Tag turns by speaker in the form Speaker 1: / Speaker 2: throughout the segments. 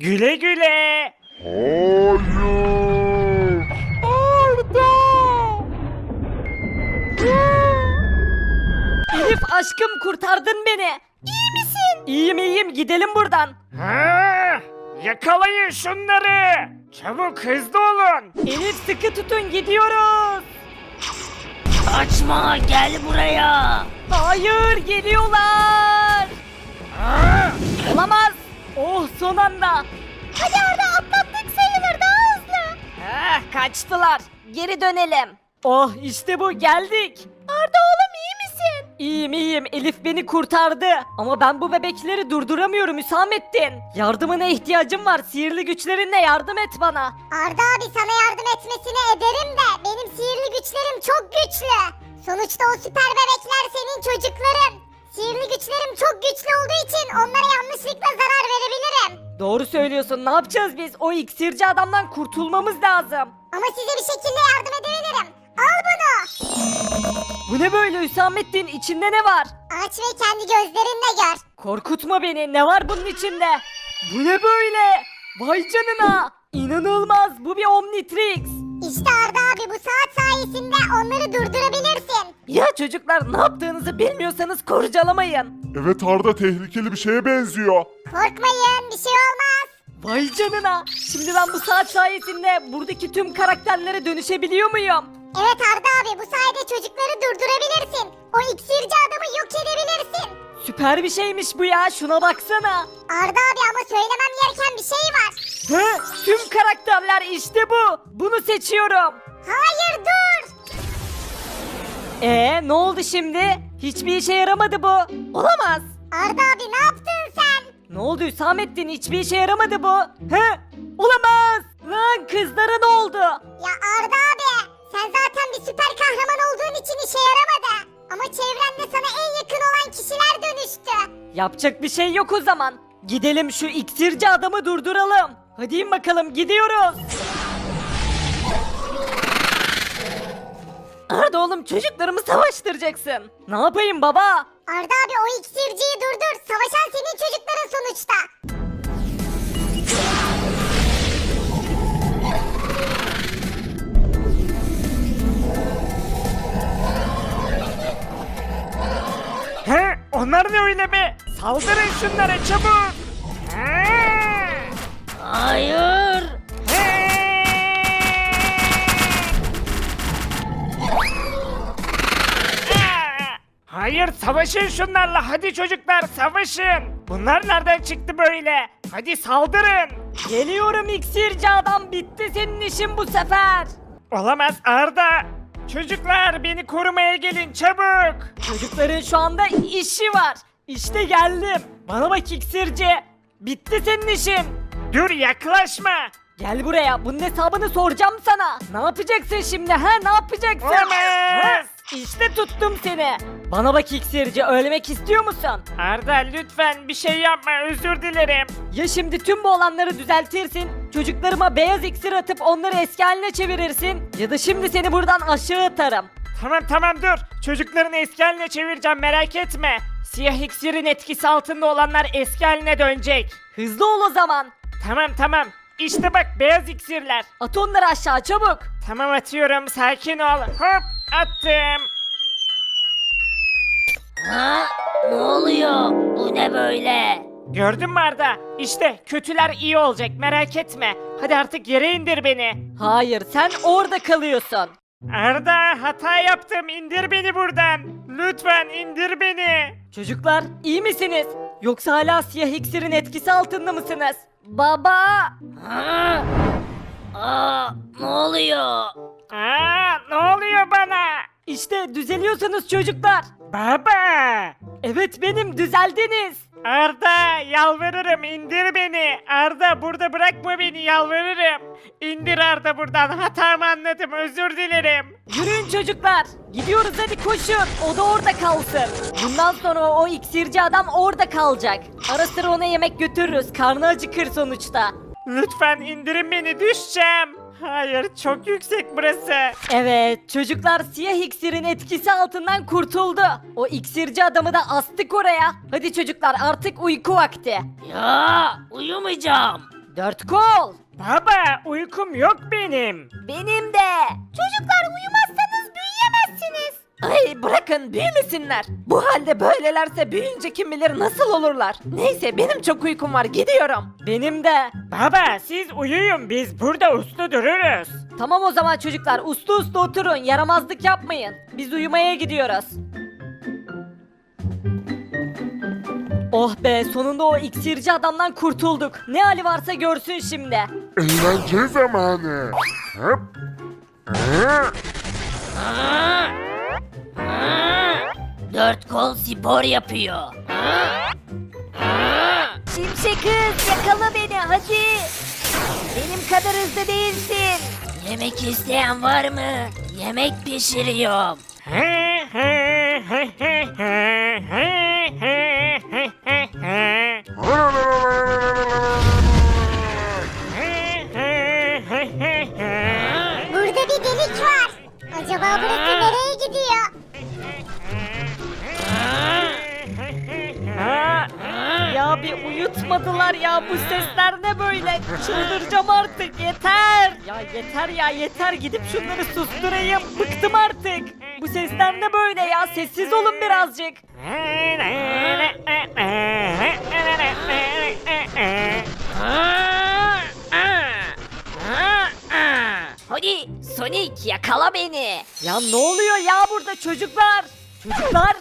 Speaker 1: Güle güle.
Speaker 2: Hayır.
Speaker 1: Arda. Elif aşkım kurtardın beni. İyi misin? İyiyim iyiyim gidelim buradan.
Speaker 3: Ha, yakalayın şunları. Çabuk hızlı olun.
Speaker 1: Elif sıkı tutun gidiyoruz.
Speaker 4: Kaçma gel buraya.
Speaker 1: Hayır geliyorlar.
Speaker 3: Ha,
Speaker 1: Olamaz. Oh son anda. Hadi Arda atlattık sayılır daha hızlı. Ah kaçtılar. Geri dönelim. Oh işte bu geldik. Arda oğlum iyi misin? İyiyim iyiyim Elif beni kurtardı. Ama ben bu bebekleri durduramıyorum Hüsamettin. Yardımına ihtiyacım var. Sihirli güçlerinle yardım et bana.
Speaker 5: Arda abi sana yardım etmesine ederim de benim sihirli güçlerim çok güçlü. Sonuçta o süper bebekler senin çocukların. Sihirli güçlerim çok güçlü olduğu için onlara yanlışlıkla zarar verebilirim.
Speaker 1: Doğru söylüyorsun. Ne yapacağız biz? O iksirci adamdan kurtulmamız lazım.
Speaker 5: Ama size bir şekilde yardım edebilirim. Al bunu.
Speaker 1: Bu ne böyle Hüsamettin? İçinde ne var?
Speaker 5: Aç ve kendi gözlerinle gör.
Speaker 1: Korkutma beni. Ne var bunun içinde? Bu ne böyle? Vay canına. İnanılmaz. Bu bir Omnitrix.
Speaker 5: İşte Arda abi bu saat sayesinde onları durdurabilirsin.
Speaker 1: Ya çocuklar ne yaptığınızı bilmiyorsanız kurcalamayın.
Speaker 2: Evet Arda tehlikeli bir şeye benziyor.
Speaker 5: Korkmayın bir şey olmaz.
Speaker 1: Vay canına. Şimdi ben bu saat sayesinde buradaki tüm karakterlere dönüşebiliyor muyum?
Speaker 5: Evet Arda abi bu sayede çocukları durdurabilirsin. O iksirci adamı yok edebilirsin.
Speaker 1: Süper bir şeymiş bu ya. Şuna baksana.
Speaker 5: Arda abi ama söylemem gereken bir şey var.
Speaker 1: Hı? Tüm karakterler işte bu. Bunu seçiyorum.
Speaker 5: Hayır dur.
Speaker 1: Ee ne oldu şimdi? Hiçbir işe yaramadı bu. Olamaz.
Speaker 5: Arda abi ne yaptın sen?
Speaker 1: Ne oldu Hüsamettin? Hiçbir işe yaramadı bu. He? Olamaz. Lan kızlara ne oldu?
Speaker 5: Ya Arda abi sen zaten bir süper kahraman olduğun için işe yaramadı. Ama çevrende sana en yakın olan kişiler dönüştü.
Speaker 1: Yapacak bir şey yok o zaman. Gidelim şu iksirci adamı durduralım. Hadi in bakalım gidiyoruz. Arda oğlum çocuklarımı savaştıracaksın. Ne yapayım baba?
Speaker 5: Arda abi o iksirciyi durdur. Savaşan senin çocukların sonuçta.
Speaker 3: Onlar ne öyle be? Saldırın şunlara çabuk. Ha,
Speaker 4: Hayır.
Speaker 3: Hayır savaşın şunlarla hadi çocuklar savaşın. Bunlar nereden çıktı böyle? Hadi saldırın.
Speaker 1: Geliyorum iksirci adam bitti senin işin bu sefer.
Speaker 3: Olamaz Arda. Çocuklar beni korumaya gelin çabuk.
Speaker 1: Çocukların şu anda işi var. İşte geldim. Bana bak iksirci. Bitti senin işin.
Speaker 3: Dur yaklaşma.
Speaker 1: Gel buraya. Bunun hesabını soracağım sana. Ne yapacaksın şimdi ha? Ne yapacaksın?
Speaker 3: Olamaz.
Speaker 1: Ha? İşte tuttum seni. Bana bak iksirci. Ölmek istiyor musun?
Speaker 3: Arda lütfen bir şey yapma özür dilerim.
Speaker 1: Ya şimdi tüm bu olanları düzeltirsin, çocuklarıma beyaz iksir atıp onları eski haline çevirirsin ya da şimdi seni buradan aşağı atarım.
Speaker 3: Tamam tamam dur. Çocukların eski haline çevireceğim merak etme. Siyah iksirin etkisi altında olanlar eski haline dönecek.
Speaker 1: Hızlı ol o zaman.
Speaker 3: Tamam tamam. İşte bak beyaz iksirler.
Speaker 1: At onları aşağı çabuk.
Speaker 3: Tamam atıyorum sakin ol. Hop attım.
Speaker 4: Ha? Ne oluyor? Bu ne böyle?
Speaker 3: Gördün mü Arda? İşte kötüler iyi olacak merak etme. Hadi artık yere indir beni.
Speaker 1: Hayır sen orada kalıyorsun.
Speaker 3: Arda hata yaptım indir beni buradan. Lütfen indir beni.
Speaker 1: Çocuklar iyi misiniz? Yoksa hala siyah iksirin etkisi altında mısınız? Baba!
Speaker 4: Ha? Aa, ne oluyor?
Speaker 3: Aa, ne oluyor bana?
Speaker 1: İşte düzeliyorsunuz çocuklar.
Speaker 3: Baba!
Speaker 1: Evet benim düzeldiniz.
Speaker 3: Arda yalvarırım indir beni. Arda burada bırakma beni yalvarırım. İndir Arda buradan hatamı anladım özür dilerim.
Speaker 1: Yürüyün çocuklar. Gidiyoruz hadi koşun. O da orada kalsın. Bundan sonra o iksirci adam orada kalacak. Ara sıra ona yemek götürürüz. Karnı acıkır sonuçta.
Speaker 3: Lütfen indirin beni düşeceğim. Hayır çok yüksek burası.
Speaker 1: Evet çocuklar siyah iksirin etkisi altından kurtuldu. O iksirci adamı da astık oraya. Hadi çocuklar artık uyku vakti.
Speaker 4: Ya uyumayacağım.
Speaker 1: Dört kol.
Speaker 3: Baba uykum yok benim.
Speaker 1: Benim de. Çocuklar uyumazsanız büyüyemezsiniz. Ay bırakın büyümesinler. Bu halde böylelerse büyüyünce kim bilir nasıl olurlar. Neyse benim çok uykum var gidiyorum. Benim de.
Speaker 3: Baba siz uyuyun biz burada uslu dururuz.
Speaker 1: Tamam o zaman çocuklar uslu uslu oturun yaramazlık yapmayın. Biz uyumaya gidiyoruz. Oh be sonunda o iksirci adamdan kurtulduk. Ne hali varsa görsün şimdi.
Speaker 2: Eğlence zamanı. Hop. Aa,
Speaker 4: Dört kol spor yapıyor.
Speaker 1: Şimşek kız yakala beni hadi. Benim kadar hızlı değilsin.
Speaker 4: Yemek isteyen var mı? Yemek pişiriyorum.
Speaker 1: uyutmadılar ya bu sesler ne böyle? Çıldıracağım artık yeter. Ya yeter ya yeter gidip şunları susturayım. Bıktım artık. Bu sesler ne böyle ya? Sessiz olun birazcık.
Speaker 4: Hadi Sonic yakala beni.
Speaker 1: Ya ne oluyor ya burada çocuklar? Çocuklar?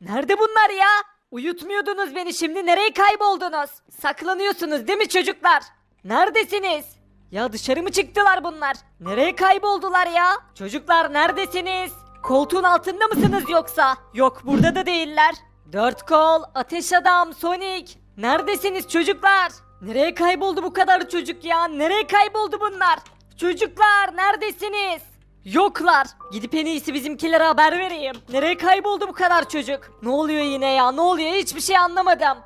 Speaker 1: Nerede bunlar ya? Uyutmuyordunuz beni şimdi nereye kayboldunuz? Saklanıyorsunuz değil mi çocuklar? Neredesiniz? Ya dışarı mı çıktılar bunlar? Nereye kayboldular ya? Çocuklar neredesiniz? Koltuğun altında mısınız yoksa? Yok burada da değiller. Dört kol, ateş adam, Sonic. Neredesiniz çocuklar? Nereye kayboldu bu kadar çocuk ya? Nereye kayboldu bunlar? Çocuklar neredesiniz? Yoklar. Gidip en iyisi bizimkilere haber vereyim. Nereye kayboldu bu kadar çocuk? Ne oluyor yine ya? Ne oluyor? Hiçbir şey anlamadım.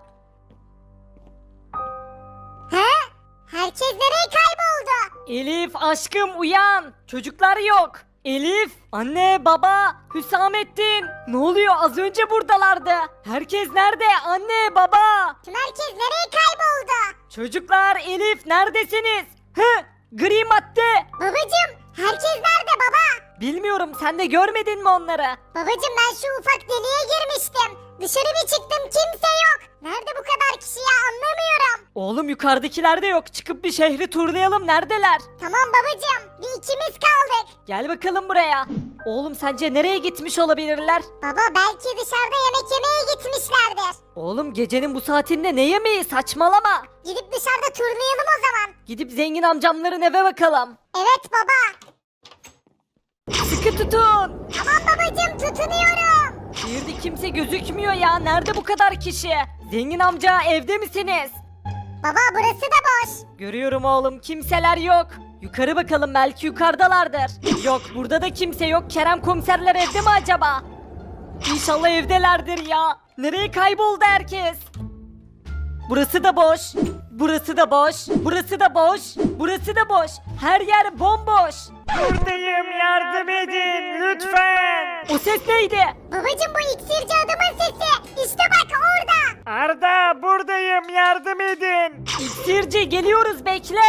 Speaker 5: He? Herkes nereye kayboldu?
Speaker 1: Elif aşkım uyan. Çocuklar yok. Elif, anne, baba, Hüsamettin. Ne oluyor? Az önce buradalardı. Herkes nerede? Anne, baba.
Speaker 5: Tüm herkes nereye kayboldu?
Speaker 1: Çocuklar, Elif neredesiniz? Hı? Gri madde.
Speaker 5: Babacım herkes nerede baba?
Speaker 1: Bilmiyorum sen de görmedin mi onları?
Speaker 5: Babacım ben şu ufak deliğe girmiştim. Dışarı bir çıktım kimse yok. Nerede bu kadar kişi ya anlamıyorum.
Speaker 1: Oğlum yukarıdakiler de yok. Çıkıp bir şehri turlayalım. Neredeler?
Speaker 5: Tamam babacım bir ikimiz kaldık.
Speaker 1: Gel bakalım buraya. Oğlum sence nereye gitmiş olabilirler?
Speaker 5: Baba belki dışarıda yemek yemeye gitmişlerdir.
Speaker 1: Oğlum gecenin bu saatinde ne yemeği? Saçmalama.
Speaker 5: Gidip dışarıda turlayalım o zaman.
Speaker 1: Gidip zengin amcamların eve bakalım.
Speaker 5: Evet baba.
Speaker 1: Sıkı tutun.
Speaker 5: Tamam babacım tutunuyorum.
Speaker 1: Şehirde kimse gözükmüyor ya. Nerede bu kadar kişi? Zengin amca evde misiniz?
Speaker 5: Baba burası da boş.
Speaker 1: Görüyorum oğlum kimseler yok. Yukarı bakalım belki yukarıdalardır. Yok burada da kimse yok. Kerem komiserler evde mi acaba? İnşallah evdelerdir ya. Nereye kayboldu herkes? Burası da boş. Burası da boş. Burası da boş. Burası da boş. Her yer bomboş.
Speaker 3: Buradayım yardım edin lütfen.
Speaker 1: O ses neydi?
Speaker 5: Babacım bu iksirci adamın sesi. İşte bak orada.
Speaker 3: Arda buradayım yardım edin.
Speaker 1: İksirci geliyoruz bekle.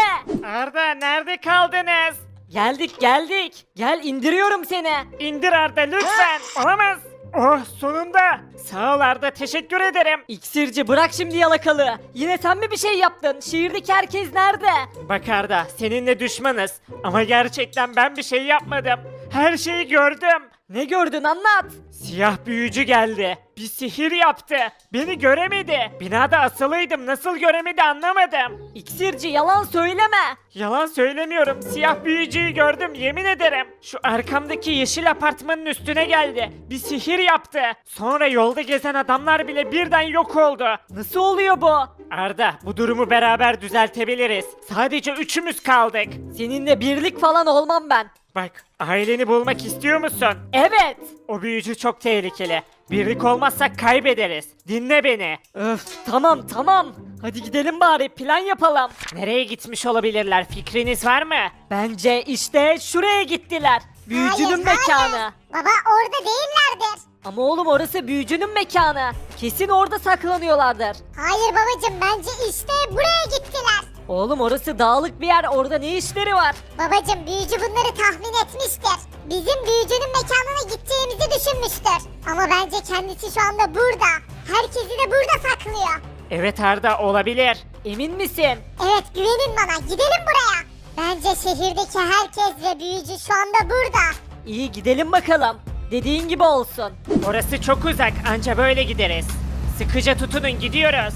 Speaker 3: Arda nerede kaldınız?
Speaker 1: Geldik geldik. Gel indiriyorum seni.
Speaker 3: İndir Arda lütfen. Olamaz. Oh sonunda. Sağ ol Arda teşekkür ederim.
Speaker 1: İksirci bırak şimdi yalakalığı. Yine sen mi bir şey yaptın? Şehirdeki herkes nerede?
Speaker 3: Bak Arda seninle düşmanız. Ama gerçekten ben bir şey yapmadım. Her şeyi gördüm.
Speaker 1: Ne gördün anlat.
Speaker 3: Siyah büyücü geldi. Bir sihir yaptı. Beni göremedi. Binada asılıydım. Nasıl göremedi anlamadım.
Speaker 1: İksirci yalan söyleme.
Speaker 3: Yalan söylemiyorum. Siyah büyücüyü gördüm yemin ederim. Şu arkamdaki yeşil apartmanın üstüne geldi. Bir sihir yaptı. Sonra yolda gezen adamlar bile birden yok oldu.
Speaker 1: Nasıl oluyor bu?
Speaker 3: Arda bu durumu beraber düzeltebiliriz. Sadece üçümüz kaldık.
Speaker 1: Seninle birlik falan olmam ben.
Speaker 3: Bak aileni bulmak istiyor musun?
Speaker 1: Evet.
Speaker 3: O büyücü çok tehlikeli. Birlik olmazsak kaybederiz. Dinle beni.
Speaker 1: Öf tamam tamam. Hadi gidelim bari plan yapalım.
Speaker 3: Nereye gitmiş olabilirler fikriniz var mı?
Speaker 1: Bence işte şuraya gittiler. Büyücünün
Speaker 5: Hayır, hayır.
Speaker 1: mekanı.
Speaker 5: Baba orada değillerdir.
Speaker 1: Ama oğlum orası büyücünün mekanı. Kesin orada saklanıyorlardır.
Speaker 5: Hayır babacım bence işte buraya gittiler.
Speaker 1: Oğlum orası dağlık bir yer orada ne işleri var?
Speaker 5: Babacım büyücü bunları tahmin etmiştir. Bizim büyücünün mekanına gideceğimizi düşünmüştür. Ama bence kendisi şu anda burada. Herkesi de burada saklıyor.
Speaker 3: Evet Arda olabilir.
Speaker 1: Emin misin?
Speaker 5: Evet güvenin bana gidelim buraya. Bence şehirdeki herkes ve büyücü şu anda burada.
Speaker 1: İyi gidelim bakalım. Dediğin gibi olsun.
Speaker 3: Orası çok uzak anca böyle gideriz. Sıkıca tutunun gidiyoruz.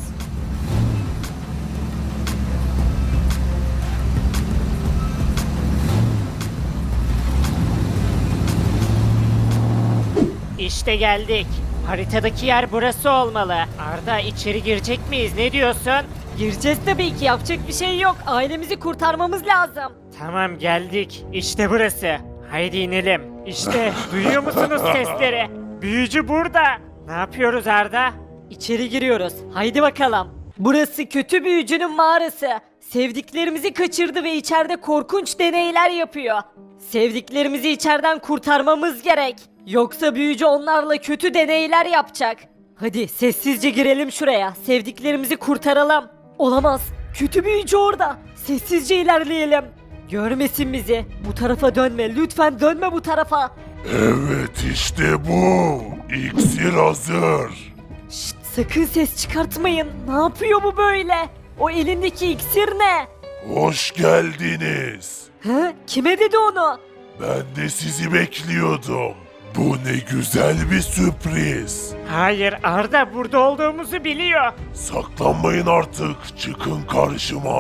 Speaker 3: İşte geldik. Haritadaki yer burası olmalı. Arda içeri girecek miyiz ne diyorsun?
Speaker 1: Gireceğiz tabii ki yapacak bir şey yok. Ailemizi kurtarmamız lazım.
Speaker 3: Tamam geldik. İşte burası. Haydi inelim. İşte duyuyor musunuz sesleri? Büyücü burada. Ne yapıyoruz Arda?
Speaker 1: İçeri giriyoruz. Haydi bakalım. Burası kötü büyücünün mağarası. Sevdiklerimizi kaçırdı ve içeride korkunç deneyler yapıyor. Sevdiklerimizi içeriden kurtarmamız gerek. Yoksa büyücü onlarla kötü deneyler yapacak. Hadi sessizce girelim şuraya. Sevdiklerimizi kurtaralım. Olamaz. Kötü büyücü orada. Sessizce ilerleyelim. Görmesin bizi. Bu tarafa dönme. Lütfen dönme bu tarafa.
Speaker 2: Evet işte bu. İksir hazır.
Speaker 1: Şşt, sakın ses çıkartmayın. Ne yapıyor bu böyle? O elindeki iksir ne?
Speaker 2: Hoş geldiniz.
Speaker 1: He? Kime dedi onu?
Speaker 2: Ben de sizi bekliyordum. Bu ne güzel bir sürpriz.
Speaker 3: Hayır Arda burada olduğumuzu biliyor.
Speaker 2: Saklanmayın artık. Çıkın karşıma.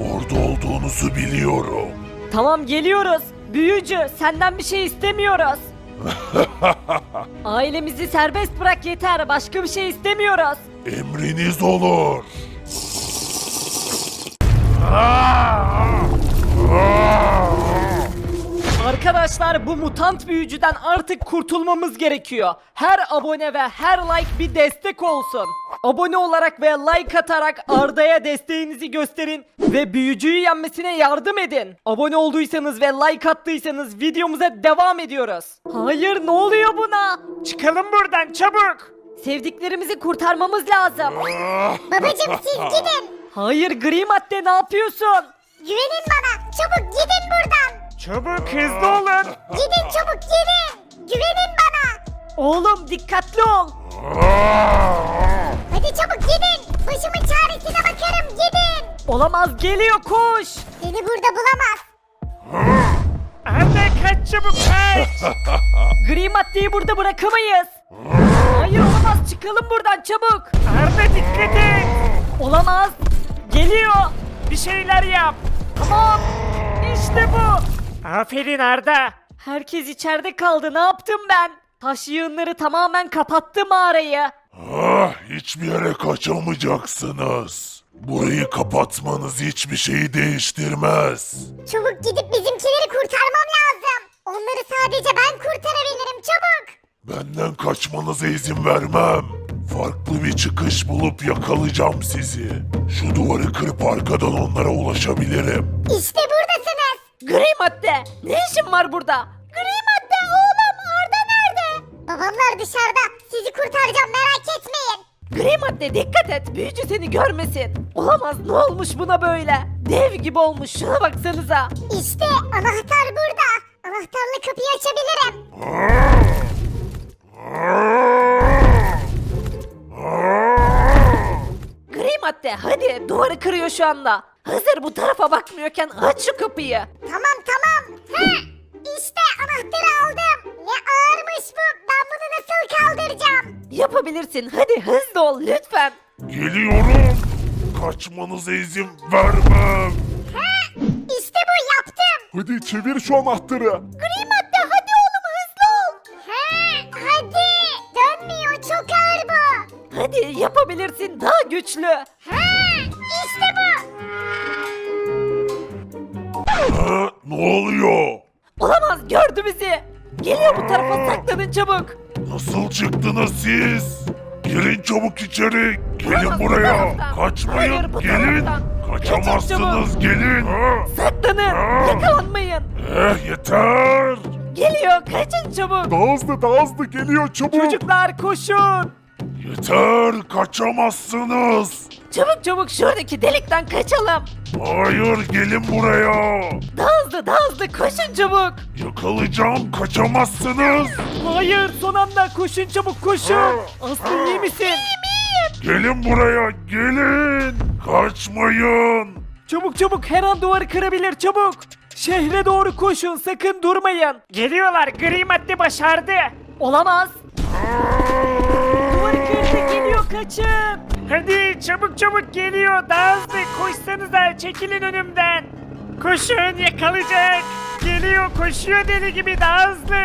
Speaker 2: Orada olduğunuzu biliyorum.
Speaker 1: Tamam geliyoruz. Büyücü senden bir şey istemiyoruz. Ailemizi serbest bırak yeter. Başka bir şey istemiyoruz.
Speaker 2: Emriniz olur.
Speaker 1: Arkadaşlar bu mutant büyücüden artık kurtulmamız gerekiyor. Her abone ve her like bir destek olsun. Abone olarak ve like atarak Arda'ya desteğinizi gösterin ve büyücüyü yenmesine yardım edin. Abone olduysanız ve like attıysanız videomuza devam ediyoruz. Hayır ne oluyor buna?
Speaker 3: Çıkalım buradan çabuk.
Speaker 1: Sevdiklerimizi kurtarmamız lazım.
Speaker 5: Babacım siz gidin.
Speaker 1: Hayır gri madde ne yapıyorsun?
Speaker 5: Güvenin bana. Çabuk gidin buradan.
Speaker 3: Çabuk hızlı olun.
Speaker 5: Gidin çabuk gidin. Güvenin bana.
Speaker 1: Oğlum dikkatli ol.
Speaker 5: Hadi çabuk gidin. Başımın çaresine bakarım gidin.
Speaker 1: Olamaz geliyor koş.
Speaker 5: Seni burada bulamaz.
Speaker 3: Arda kaç çabuk kaç.
Speaker 1: Gri maddeyi burada bırakamayız. Hayır olamaz çıkalım buradan çabuk.
Speaker 3: Arda dikkat et.
Speaker 1: Olamaz. Geliyor.
Speaker 3: Bir şeyler yap.
Speaker 1: Tamam. İşte bu.
Speaker 3: Aferin Arda.
Speaker 1: Herkes içeride kaldı. Ne yaptım ben? Taş yığınları tamamen kapattı mağarayı.
Speaker 2: Ah, hiçbir yere kaçamayacaksınız. Burayı kapatmanız hiçbir şeyi değiştirmez.
Speaker 5: Çabuk gidip bizimkileri kurtarmam lazım. Onları sadece ben kurtarabilirim çabuk.
Speaker 2: Benden kaçmanıza izin vermem. Farklı bir çıkış bulup yakalayacağım sizi. Şu duvarı kırıp arkadan onlara ulaşabilirim.
Speaker 5: İşte buradasınız.
Speaker 1: Gri madde. Ne işin var burada?
Speaker 5: Gri madde oğlum Arda nerede? Babamlar dışarıda. Sizi kurtaracağım merak etmeyin.
Speaker 1: Gri madde dikkat et. Büyücü seni görmesin. Olamaz ne olmuş buna böyle? Dev gibi olmuş. Şuna baksanıza.
Speaker 5: İşte anahtar burada. Anahtarla kapıyı açabilirim.
Speaker 1: Gri madde hadi duvarı kırıyor şu anda. Hazır bu tarafa bakmıyorken aç şu kapıyı.
Speaker 5: Tamam tamam. Ha, işte anahtarı aldım. Ne ağırmış bu. Ben bunu nasıl kaldıracağım?
Speaker 1: Yapabilirsin hadi hızlı ol lütfen.
Speaker 2: Geliyorum. Kaçmanıza izin vermem.
Speaker 5: Ha, işte bu yaptım.
Speaker 2: Hadi çevir şu anahtarı.
Speaker 5: Gri madde hadi oğlum hızlı ol. Ha, hadi. Dönmüyor çok ağır bu.
Speaker 1: Hadi yapabilirsin daha güçlü.
Speaker 5: Ha,
Speaker 2: ne oluyor?
Speaker 1: Olamaz gördü bizi. Geliyor bu tarafa saklanın çabuk.
Speaker 2: Nasıl çıktınız siz? Girin çabuk içeri. Gelin
Speaker 1: Olamaz, bu
Speaker 2: buraya.
Speaker 1: taraftan.
Speaker 2: Kaçmayın.
Speaker 1: Hayır, bu
Speaker 2: Gelin.
Speaker 1: taraftan.
Speaker 2: Kaçamazsınız. Gelin. Ha.
Speaker 1: Saklanın yakalanmayın.
Speaker 2: Eh yeter.
Speaker 1: Geliyor kaçın çabuk.
Speaker 2: Daha hızlı daha hızlı geliyor çabuk.
Speaker 1: Çocuklar koşun.
Speaker 2: Yeter kaçamazsınız.
Speaker 1: Çabuk çabuk şuradaki delikten kaçalım.
Speaker 2: Hayır gelin buraya.
Speaker 1: Daha hızlı daha hızlı koşun çabuk.
Speaker 2: Yakalayacağım kaçamazsınız.
Speaker 3: Hayır son anda koşun çabuk koşun. Aslı iyi misin?
Speaker 2: Gelin buraya gelin. Kaçmayın.
Speaker 3: Çabuk çabuk her an duvarı kırabilir çabuk. Şehre doğru koşun sakın durmayın. Geliyorlar gri madde başardı.
Speaker 1: Olamaz. Duvarı kırdı geliyor kaçın.
Speaker 3: Hadi çabuk çabuk geliyor daha hızlı koşsanıza çekilin önümden. Koşun yakalayacak. Geliyor koşuyor deli gibi daha hızlı.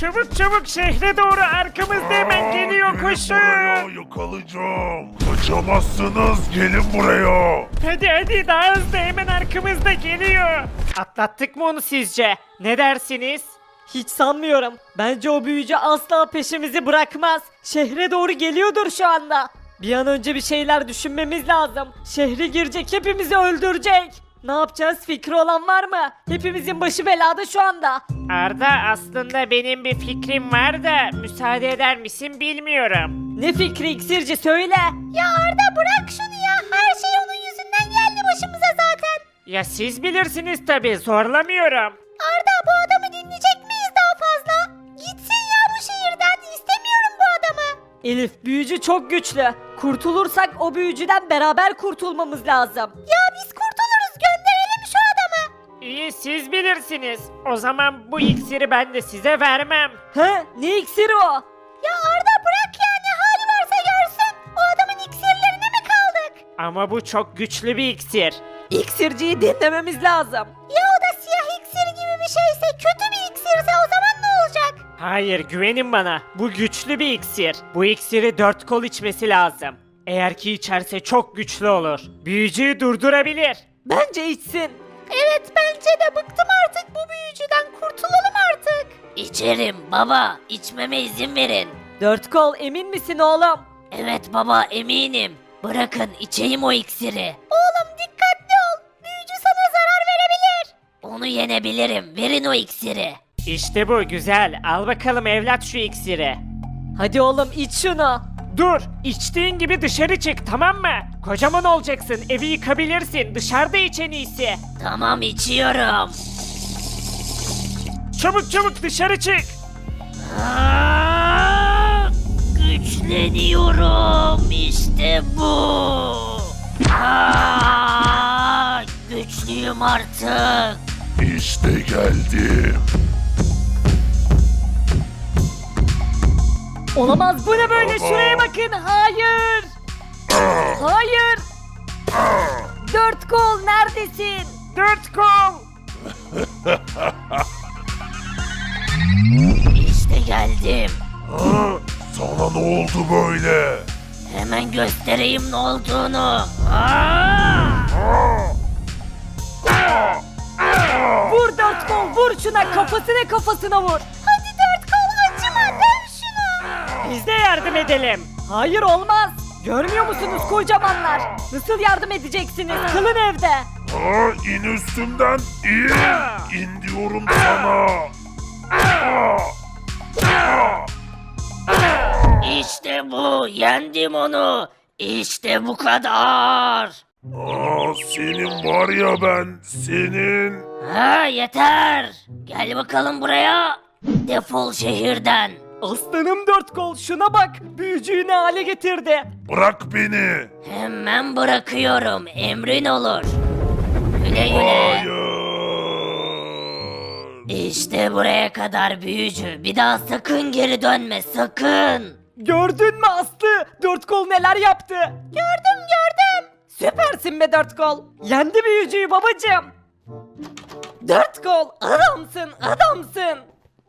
Speaker 3: Çabuk çabuk şehre doğru arkamızda hemen geliyor koşun.
Speaker 2: yakalayacağım. Kaçamazsınız gelin buraya.
Speaker 3: Hadi hadi daha hızlı hemen arkamızda geliyor. Atlattık mı onu sizce? Ne dersiniz?
Speaker 1: Hiç sanmıyorum. Bence o büyücü asla peşimizi bırakmaz. Şehre doğru geliyordur şu anda. Bir an önce bir şeyler düşünmemiz lazım. Şehre girecek hepimizi öldürecek. Ne yapacağız fikri olan var mı? Hepimizin başı belada şu anda.
Speaker 3: Arda aslında benim bir fikrim var da müsaade eder misin bilmiyorum.
Speaker 1: Ne fikri iksirci söyle.
Speaker 5: Ya Arda bırak şunu ya. Her şey onun yüzünden geldi başımıza zaten.
Speaker 3: Ya siz bilirsiniz tabi zorlamıyorum.
Speaker 1: Elif büyücü çok güçlü. Kurtulursak o büyücüden beraber kurtulmamız lazım.
Speaker 5: Ya biz kurtuluruz. Gönderelim şu adamı.
Speaker 3: İyi siz bilirsiniz. O zaman bu iksiri ben de size vermem.
Speaker 1: He? Ne iksiri o?
Speaker 5: Ya Arda bırak ya ne hali varsa görsün. O adamın iksirlerine mi kaldık?
Speaker 3: Ama bu çok güçlü bir iksir.
Speaker 1: İksirciyi dinlememiz lazım.
Speaker 5: Ya o da siyah iksir gibi bir şeyse kötü
Speaker 3: Hayır güvenin bana. Bu güçlü bir iksir. Bu iksiri dört kol içmesi lazım. Eğer ki içerse çok güçlü olur. Büyücüyü durdurabilir.
Speaker 1: Bence içsin.
Speaker 5: Evet bence de bıktım artık bu büyücüden kurtulalım artık.
Speaker 4: İçerim baba. içmeme izin verin.
Speaker 1: Dört kol emin misin oğlum?
Speaker 4: Evet baba eminim. Bırakın içeyim o iksiri.
Speaker 5: Oğlum dikkatli ol. Büyücü sana zarar verebilir.
Speaker 4: Onu yenebilirim. Verin o iksiri.
Speaker 3: İşte bu güzel. Al bakalım evlat şu iksiri.
Speaker 1: Hadi oğlum iç şunu.
Speaker 3: Dur, içtiğin gibi dışarı çık tamam mı? Kocaman olacaksın, evi yıkabilirsin, dışarıda iç en iyisi.
Speaker 4: Tamam içiyorum.
Speaker 3: Çabuk çabuk dışarı çık.
Speaker 4: Aa, güçleniyorum. İşte bu. Aa, güçlüyüm artık.
Speaker 2: İşte geldim.
Speaker 1: Olamaz bu ne böyle şuraya bakın. Hayır. Hayır. Dört kol neredesin?
Speaker 3: Dört kol.
Speaker 4: İşte geldim.
Speaker 2: Ha, sana ne oldu böyle?
Speaker 4: Hemen göstereyim ne olduğunu.
Speaker 1: Vur dört kol vur şuna kafasına kafasına vur.
Speaker 3: Biz de yardım edelim.
Speaker 1: Hayır olmaz. Görmüyor musunuz kocamanlar? Nasıl yardım edeceksiniz? Kılın evde.
Speaker 2: Ha, in üstümden in. İn diyorum sana. Aa, aa.
Speaker 4: İşte bu. Yendim onu. İşte bu kadar.
Speaker 2: Aa, senin var ya ben senin.
Speaker 4: Ha yeter. Gel bakalım buraya. Defol şehirden.
Speaker 1: Aslanım dört kol şuna bak. Büyücüyü ne hale getirdi.
Speaker 2: Bırak beni.
Speaker 4: Hemen bırakıyorum. Emrin olur. Güle güle.
Speaker 2: Hayır.
Speaker 4: İşte buraya kadar büyücü. Bir daha sakın geri dönme sakın.
Speaker 1: Gördün mü Aslı? Dört kol neler yaptı? Gördüm gördüm. Süpersin be dört kol. Yendi büyücüyü babacım. Dört kol adamsın adamsın.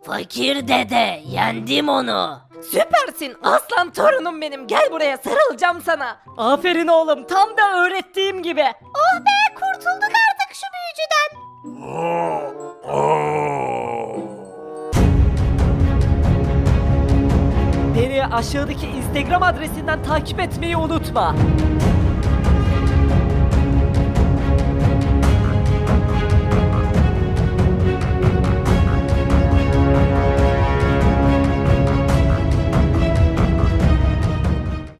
Speaker 4: Fakir dede yendim onu.
Speaker 1: Süpersin aslan torunum benim gel buraya sarılacağım sana. Aferin oğlum tam da öğrettiğim gibi.
Speaker 5: Oh be kurtulduk artık şu büyücüden.
Speaker 1: Beni aşağıdaki Instagram adresinden takip etmeyi unutma.